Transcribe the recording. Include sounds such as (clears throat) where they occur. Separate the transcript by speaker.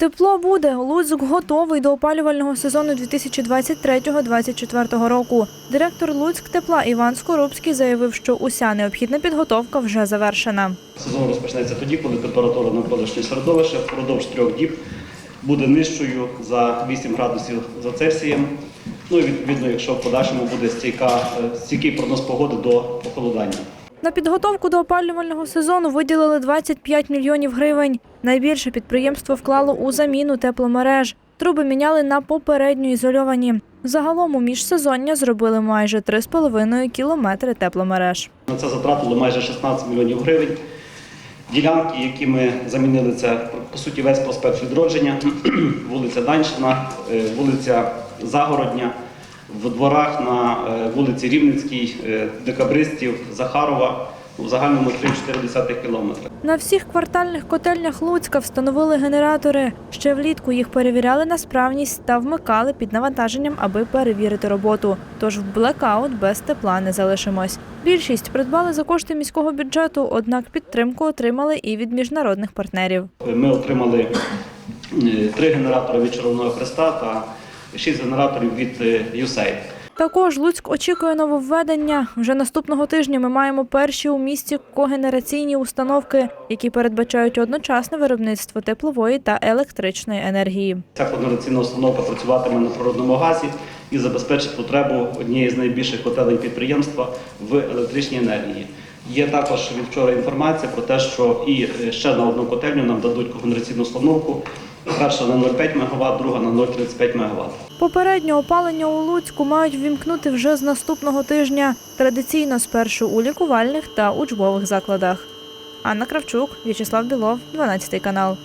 Speaker 1: Тепло буде. Луцьк готовий до опалювального сезону 2023-2024 року. Директор Луцьк тепла Іван Скорубський заявив, що уся необхідна підготовка вже завершена.
Speaker 2: Сезон розпочнеться тоді, коли температура навколишнього середовища впродовж трьох діб буде нижчою за 8 градусів за Цельсієм. Ну і відповідно, якщо в подальшому буде стійка, е, стійкий прогноз погоди до похолодання.
Speaker 1: На підготовку до опалювального сезону виділили 25 мільйонів гривень. Найбільше підприємство вклало у заміну тепломереж. Труби міняли на попередньо ізольовані. Загалом у міжсезоння зробили майже 3,5 кілометри тепломереж.
Speaker 2: На це затратило майже 16 мільйонів гривень. Ділянки, які ми замінили, це по суті весь проспект відродження, (clears throat) вулиця Данщина, е, вулиця Загородня, в дворах на е, вулиці Рівненській, е, Декабристів, Захарова, в загальному 3,4 кілометри.
Speaker 1: На всіх квартальних котельнях Луцька встановили генератори. Ще влітку їх перевіряли на справність та вмикали під навантаженням, аби перевірити роботу. Тож в блекаут без тепла не залишимось. Більшість придбали за кошти міського бюджету, однак підтримку отримали і від міжнародних партнерів.
Speaker 2: Ми отримали е, три генератори від Червоного Хреста та шість генераторів від е, USAID.
Speaker 1: Також Луцьк очікує нововведення. Вже наступного тижня ми маємо перші у місті когенераційні установки, які передбачають одночасне виробництво теплової та електричної енергії.
Speaker 2: Ця когенераційна установка працюватиме на природному газі і забезпечить потребу однієї з найбільших котелень підприємства в електричній енергії. Є також від вчора інформація про те, що і е, ще на одну котельню нам дадуть когенераційну установку. Перша на 0,5 МВт, друга на 0,35 МВт.
Speaker 1: Попереднє опалення у Луцьку мають ввімкнути вже з наступного тижня. Традиційно спершу у лікувальних та учбових закладах. Анна Кравчук, В'ячеслав Білов, 12 канал.